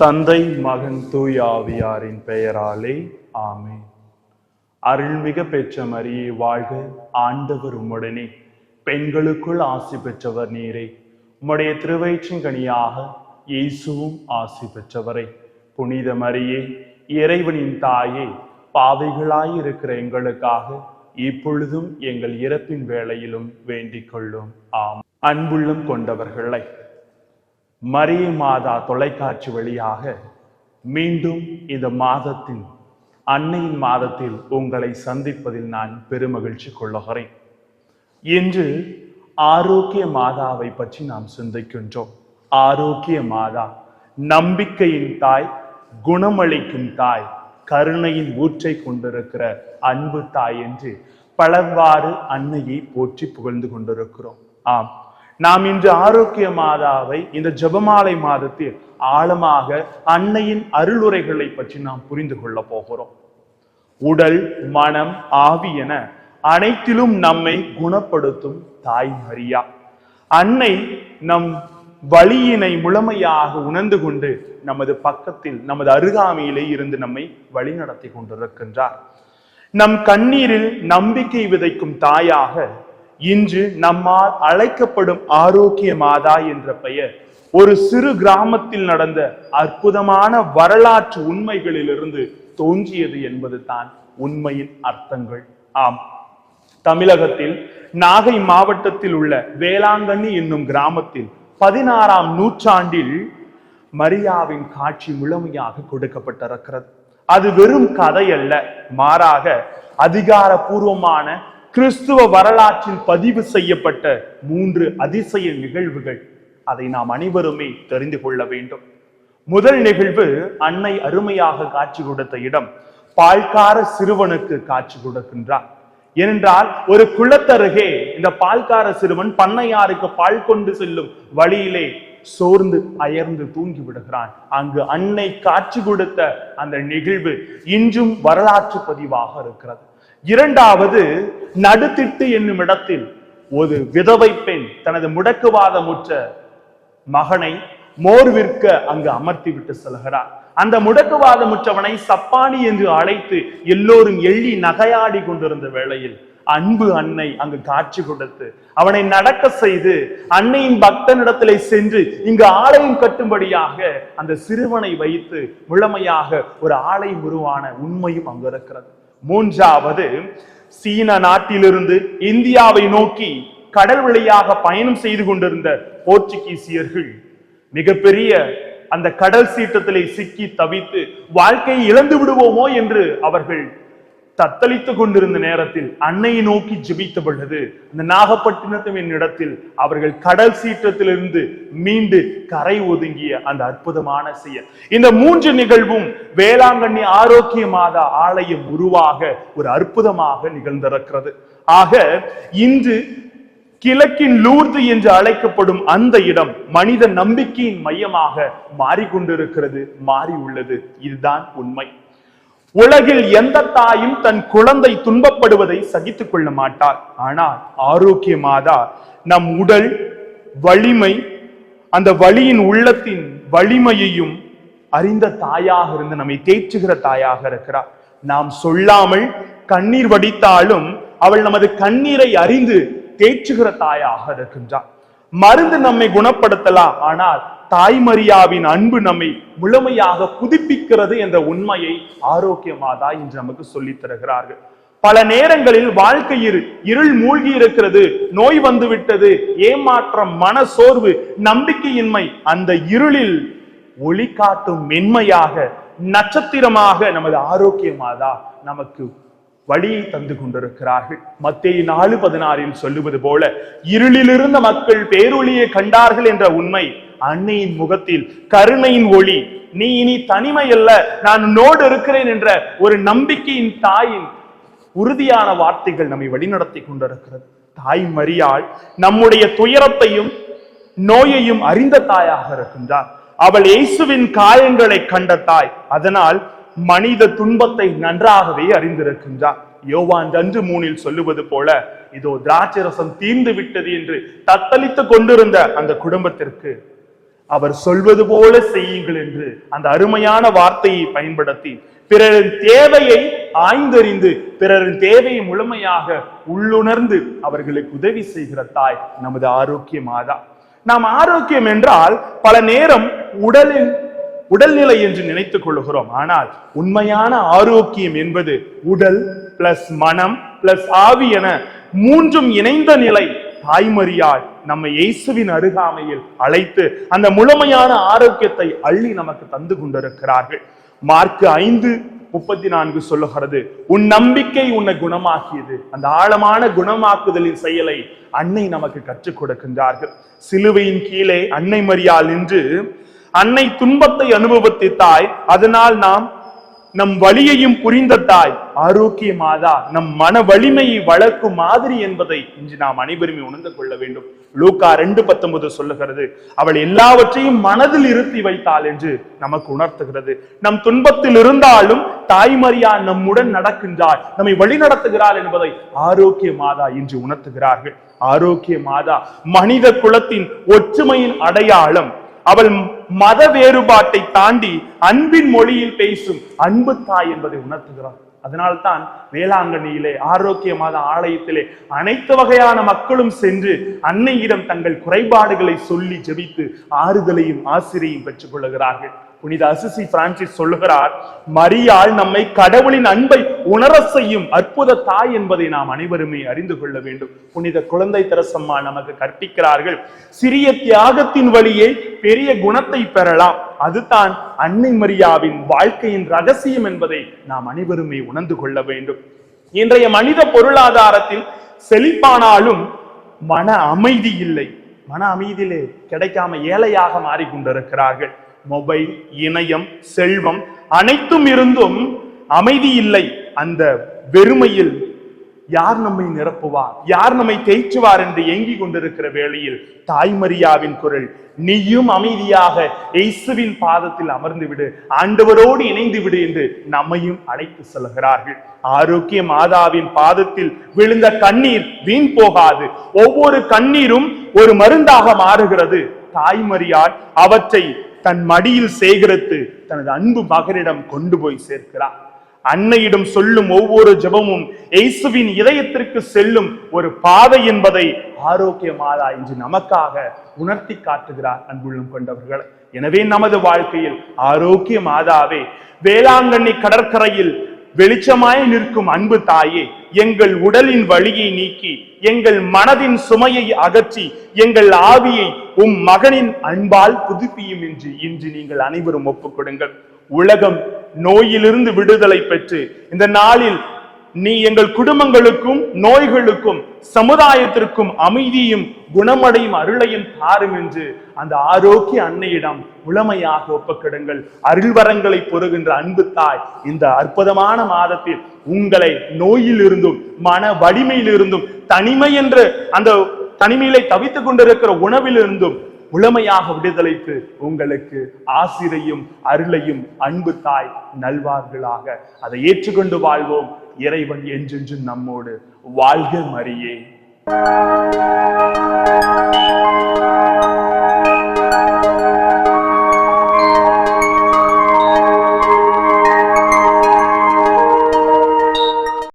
தந்தை மகன் தூய் ஆவியாரின் பெயராலே ஆமே அருள்மிக பெற்ற மரியே வாழ்க ஆண்டவர் உம்முடனே. பெண்களுக்குள் ஆசி பெற்றவர் நீரே. உம்முடைய திருவயிற்றின்கனியாக இயேசுவும் ஆசி பெற்றவரே. புனித மரியே இறைவனின் தாயே பாவைகளாய் இருக்கிற எங்களுக்காக இப்பொழுதும் எங்கள் இறப்பின் வேளையிலும் வேண்டிக் கொள்ளும். ஆம் அன்புள்ளம் கொண்டவர்களை மரிய மாதா தொலைக்காட்சி வழியாக மீண்டும் இந்த மாதத்தின் அன்னையின் மாதத்தில் உங்களை சந்திப்பதில் நான் பெருமகிழ்ச்சி கொள்ளுகிறேன். இன்று ஆரோக்கிய மாதாவை பற்றி நாம் சிந்திக்கின்றோம். ஆரோக்கிய மாதா நம்பிக்கையின் தாய் குணமளிக்கும் தாய் கருணையின் ஊற்றை கொண்டிருக்கிற அன்பு தாய் என்று பலவாறு அன்னையை போற்றி புகழ்ந்து கொண்டிருக்கிறோம். ஆம் நாம் இன்று ஆரோக்கிய மாதாவை இந்த ஜெபமாலை மாதத்தில் ஆழமாக அன்னையின் அருளுரைகளை பற்றி நாம் புரிந்து கொள்ள போகிறோம். உடல் மனம் ஆவி என அனைத்திலும் நம்மை குணப்படுத்தும் தாய் மரியா. அன்னை நம் வழியினை முழுமையாக உணர்ந்து கொண்டு நமது பக்கத்தில் நமது அருகாமையிலே இருந்து நம்மை வழிநடத்தி கொண்டிருக்கின்றார். நம் கண்ணீரில் நம்பிக்கை விதைக்கும் தாயாக இன்று நம்மால் அழைக்கப்படும் ஆரோக்கிய மாதா என்ற பெயர். ஒரு சிறு கிராமத்தில் நடந்த அற்புதமான வரலாற்று உண்மைகளிலிருந்து தோன்றியது என்பது தான் உண்மையின் அர்த்தங்கள். ஆம். தமிழகத்தில் நாகை மாவட்டத்தில் உள்ள வேளாங்கண்ணி என்னும் கிராமத்தில் பதினாறாம் நூற்றாண்டில் மரியாவின் காட்சி முழுமையாக கொடுக்கப்பட்டிருக்கிறது. அது வெறும் கதை அல்ல மாறாக அதிகாரபூர்வமான கிறிஸ்துவ வரலாற்றில் பதிவு செய்யப்பட்ட மூன்று அதிசய நிகழ்வுகள். அதை நாம் அனைவருமே தெரிந்து கொள்ள வேண்டும். முதல் நிகழ்வு அன்னை அருமையாக காட்சி கொடுத்த இடம். பால்கார சிறுவனுக்கு காட்சி கொடுக்கின்றார். ஏனென்றால் ஒரு குளத்தருகே இந்த பால்கார சிறுவன் பண்ணையாருக்கு பால் கொண்டு செல்லும் வழியிலே சோர்ந்து அயர்ந்து தூங்கி விடுகிறான். அங்கு அன்னை காட்சி கொடுத்த அந்த நிகழ்வு இன்றும் வரலாற்று பதிவாக இருக்கிறது. இரண்டாவது நடுத்திட்டு என்னும் இடத்தில் ஒரு விதவை பெண் தனது முடக்குவாதமுற்ற மகனை மோர் விற்க அங்கு அமர்த்தி விட்டு செல்கிறார். அந்த முடக்குவாதமுற்றவனை சப்பானி என்று அழைத்து எல்லோரும் எள்ளி நகையாடி கொண்டிருந்த வேளையில் அன்பு அன்னை அங்கு காட்சி கொடுத்து அவனை நடக்க செய்து அன்னையின் பக்தனிடத்திலே சென்று இங்கு ஆலயம் கட்டும்படியாக அந்த சிறுவனை வைத்து முழுமையாக ஒரு ஆலயம் உருவான உண்மையும் அங்கு இருக்கிறது. மூன்றாவது சீன நாட்டிலிருந்து இந்தியாவை நோக்கி கடல் வழியாக பயணம் செய்து கொண்டிருந்த போர்ச்சுகீசியர்கள் மிகப்பெரிய அந்த கடல் சீற்றத்திலே சிக்கி தவித்து வாழ்க்கையை இழந்து விடுவோமோ என்று அவர்கள் தத்தளித்துக் கொண்டிருந்த நேரத்தில் அன்னையை நோக்கி ஜெபித்த பொழுது அந்த நாகப்பட்டினத்தின் இடத்தில் அவர்கள் கடல் சீற்றத்திலிருந்து மீண்டு கரை ஒதுங்கிய அந்த அற்புதமான செயல். இந்த மூன்று நிகழ்வும் வேளாங்கண்ணி ஆரோக்கிய மாதா ஆலயம் உருவாக ஒரு அற்புதமாக நிகழ்ந்திருக்கிறது. ஆக இன்று கிழக்கின் லூர்து என்று அழைக்கப்படும் அந்த இடம் மனித நம்பிக்கையின் மையமாக மாறிக்கொண்டிருக்கிறது மாறி உள்ளது இதுதான் உண்மை. உலகில் எந்த தாயும் தன் குழந்தை துன்பப்படுவதை சகித்துக் கொள்ள மாட்டார் ஆனால் ஆரோக்கியமாதா? நம் உடல் வலிமை அந்த வலியின் உள்ளத்தின் வலிமையையும் அறிந்த தாயாக இருந்து நம்மை தேற்றுகிற தாயாக இருக்கிறார். நாம் சொல்லாமல் கண்ணீர் வடித்தாலும் அவள் நமது கண்ணீரை அறிந்து தேற்றுகிற தாயாக இருக்கின்றார் மருந்து நம்மை குணப்படுத்தலாம். ஆனால் தாய்மரியாவின் அன்பு நம்மை முழுமையாக புதுப்பிக்கிறது என்ற உண்மையை ஆரோக்கியமாதா இன்று நமக்கு சொல்லித் தருகிறார்கள். பல நேரங்களில் வாழ்க்கையில் இருள் மூழ்கி இருக்கிறது நோய் வந்துவிட்டது ஏமாற்றம் மன சோர்வு நம்பிக்கையின்மை அந்த இருளில் ஒளி காட்டும் மென்மையாக நட்சத்திரமாக நமது ஆரோக்கியமாதா நமக்கு வழியை தந்து கொண்டிருக்கிறார்கள். மத்திய நாலு பதினாறில் சொல்லுவது போல இருளிலிருந்த மக்கள் பேரொளியை கண்டார்கள் என்ற உண்மை அன்னையின் முகத்தில் கருணையின் ஒளி. நீ இனி தனிமை அல்ல நான் உன்னோடு இருக்கிறேன் என்ற ஒரு நம்பிக்கையின் தாயின் உறுதியான வார்த்தைகள் நம்மை வழிநடத்தி கொண்டிருக்கிறது. தாய் மரியாள் நம்முடைய துயரத்தையும் நோயையும் அறிந்த தாயாக இருக்கின்றார். அவள் இயேசுவின் காயங்களை கண்ட தாய் அதனால் மனித துன்பத்தை நன்றாகவே அறிந்திருக்கின்றார். யோவான் அன்று மூணில் சொல்லுவது போல இதோ திராட்சரசம் தீர்ந்து விட்டது என்று தத்தளித்துக் கொண்டிருந்த அந்த குடும்பத்திற்கு அவர் சொல்வது போல செய்யுங்கள் என்று அந்த அருமையான வார்த்தையை பயன்படுத்தி பிறரின் தேவையை ஆய்ந்தறிந்து பிறரின் தேவையை முழுமையாக உள்ளுணர்ந்து அவர்களுக்கு உதவி செய்கிற தாய் நமது ஆரோக்கிய மாதா. நாம் ஆரோக்கியம் என்றால் பல நேரம் உடலின் உடல்நிலை என்று நினைத்துக் கொள்கிறோம் ஆனால் உண்மையான ஆரோக்கியம் என்பது உடல் பிளஸ் மனம் பிளஸ் ஆவி என மூன்றும் இணைந்த நிலை தாய்மறியால் நம்மை இயேசுவின் அருகாமையில் அழைத்து அந்த முழுமையான ஆரோக்கியத்தை அள்ளி நமக்கு தந்து கொண்டிருக்கிறார்கள். மார்க் ஐந்து முப்பத்தி நான்கு சொல்லுகிறது உன் நம்பிக்கை உன்னை குணமாக்கியது. அந்த ஆழமான குணமாக்குதலின் செயலை அன்னை நமக்கு கற்றுக் கொடுக்கின்றார்கள். சிலுவையின் கீழே அன்னை மரியாள் நின்று அன்னை துன்பத்தை அனுபவித்தாய் அதனால் நாம் நம் வலியையும் புரிந்த தாய் ஆரோக்கிய மாதா நம் மன வலிமையை வளர்க்கும் மாதிரி என்பதை இன்று நாம் அனைவருமே உணர்ந்து கொள்ள வேண்டும். லூக்கா ரெண்டு பத்தொன்பது சொல்லுகிறது அவள் எல்லாவற்றையும் மனதில் இருத்தி வைத்தாள் என்று நமக்கு உணர்த்துகிறது. நம் துன்பத்தில் இருந்தாலும் தாய்மரியா நம்முடன் நடக்கின்றாள். நம்மை வழி நடத்துகிறாள் என்பதை ஆரோக்கிய மாதா இன்று உணர்த்துகிறார்கள். ஆரோக்கிய மாதா மனித குலத்தின் ஒற்றுமையின் அடையாளம் அவள் மத வேறுபாட்டை தாண்டி அன்பின் மொழியில் பேசும் அன்பு தாய் என்பதை உணர்த்துகிறார். அதனால்தான் வேளாங்கண்ணியிலே ஆரோக்கியமாத ஆலயத்திலே அனைத்து வகையான மக்களும் சென்று அன்னையிடம் தங்கள் குறைபாடுகளை சொல்லி ஜெபித்து ஆறுதலையும் ஆசிரியையும் பெற்றுக் கொள்ளுகிறார்கள். புனித அசிசி பிரான்சிஸ் சொல்லுகிறார் மரியாள் நம்மை கடவுளின் அன்பை உணர செய்யும் அற்புத தாய் என்பதை நாம் அனைவருமே அறிந்து கொள்ள வேண்டும். புனித குழந்தை தரசம்மா நமக்கு கற்பிக்கிறார்கள் சிறிய தியாகத்தின் வழியே பெரிய குணத்தை பெறலாம். அதுதான் அன்னை மரியாவின் வாழ்க்கையின் ரகசியம் என்பதை நாம் அனைவருமே உணர்ந்து கொள்ள வேண்டும். இன்றைய மனித பொருளாதாரத்தில் செழிப்பானாலும் மன அமைதி இல்லை. மன அமைதியிலே கிடைக்காம ஏழையாக மாறிக்கொண்டிருக்கிறார்கள். மொபைல் இணையம் செல்வம் அனைத்தும் இருந்தும் அமைதி இல்லை. அந்த வெறுமையில் யார் நம்மை நிரப்புவார்? யார் நம்மை தேய்ச்சுவார் என்று ஏங்கிக் கொண்டிருக்கிற வேளையில் தாய்மரியாவின் குரல் நீயும் அமைதியாக இயேசுவின் பாதத்தில் அமர்ந்து விடு ஆண்டவரோடு இணைந்து விடு என்று நம்மையும் அழைத்து செல்கிறார்கள். ஆரோக்கிய மாதாவின் பாதத்தில் விழுந்த கண்ணீர் வீண் போகாது. ஒவ்வொரு கண்ணீரும் ஒரு மருந்தாக மாறுகிறது. தாய்மரியால் அவற்றை தன் மடியில் சேகரித்து தனது அன்பு மகனிடம் கொண்டு போய் சேர்க்கிறார். அன்னையிடம் சொல்லும் ஒவ்வொரு ஜெபமும் இயேசுவின் இதயத்திற்கு செல்லும் ஒரு பாதை என்பதை ஆரோக்கிய மாதா என்று நமக்காக உணர்த்தி காட்டுகிறார் அன்புள்ளம் கொண்டவர்கள். எனவே நமது வாழ்க்கையில் ஆரோக்கிய மாதாவே வேளாங்கண்ணி கடற்கரையில் வெளிச்சமாய் நிற்கும் அன்பு தாயே எங்கள் உடலின் வழியை நீக்கி எங்கள் மனதின் சுமையை அகற்றி எங்கள் ஆவியை உம் மகனின் அன்பால் புதுப்பியும் என்று இன்று நீங்கள் அனைவரும் ஒப்புக்கொடுங்கள் உலகம் நோயிலிருந்து விடுதலை பெற்று இந்த நாளில் நீ எங்கள் குடும்பங்களுக்கும் நோய்களுக்கும் சமுதாயத்திற்கும் அமைதியும் குணமடையும் அருளையும் தாரும் என்று அந்த ஆரோக்கிய அன்னையிடம் உளமையாக ஒப்பக்கிடுங்கள். அருள்வரங்களை பொறுகின்ற அன்பு தாய் இந்த அற்புதமான மாதத்தில் உங்களை நோயிலிருந்தும் மன வலிமையிலிருந்தும் தனிமை என்று அந்த தனிமையிலே தவித்துக் கொண்டிருக்கிற உணவிலிருந்தும் முழுமையாக விடுதலைத்து உங்களுக்கு ஆசிரையும் அருளையும் அன்பு தாய் நல்வார்களாக அதை ஏற்றுக்கொண்டு வாழ்வோம். இறைவன் என்றென்றும் நம்மோடு. வாழ்க மரியே.